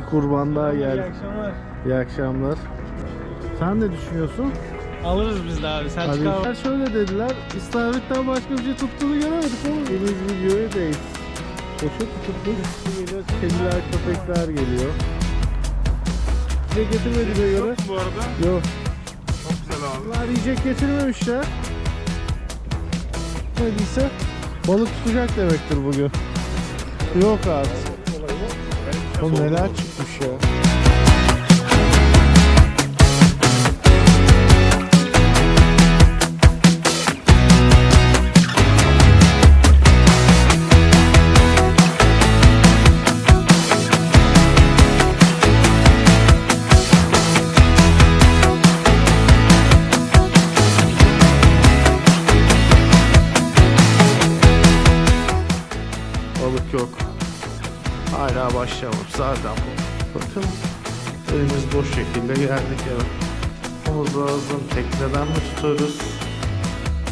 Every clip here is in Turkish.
kurban daha İyi geldi. akşamlar. İyi akşamlar. Sen ne düşünüyorsun? Alırız biz de abi. Abi. Abi şöyle dediler. İstavrit'ten başka bir şey tuttuğunu göremedik ama deniz videoyu değil. Poşet tutmuş. Geliyor. Kediler, köpekler geliyor. Size getirmediğine göre. Bu arada Yok. çok güzel abi. Bunlar yiyecek getirmemişler. Ne değilse balık tutacak demektir bugün. Yok artık. Oğlum neler çıkmış ya. Balık yok. Hala başlamamış zaten bu. Bakın elimiz boş şekilde geldik eve. Omuz lazım. Tekneden mi tutarız?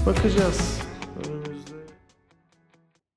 Bakacağız.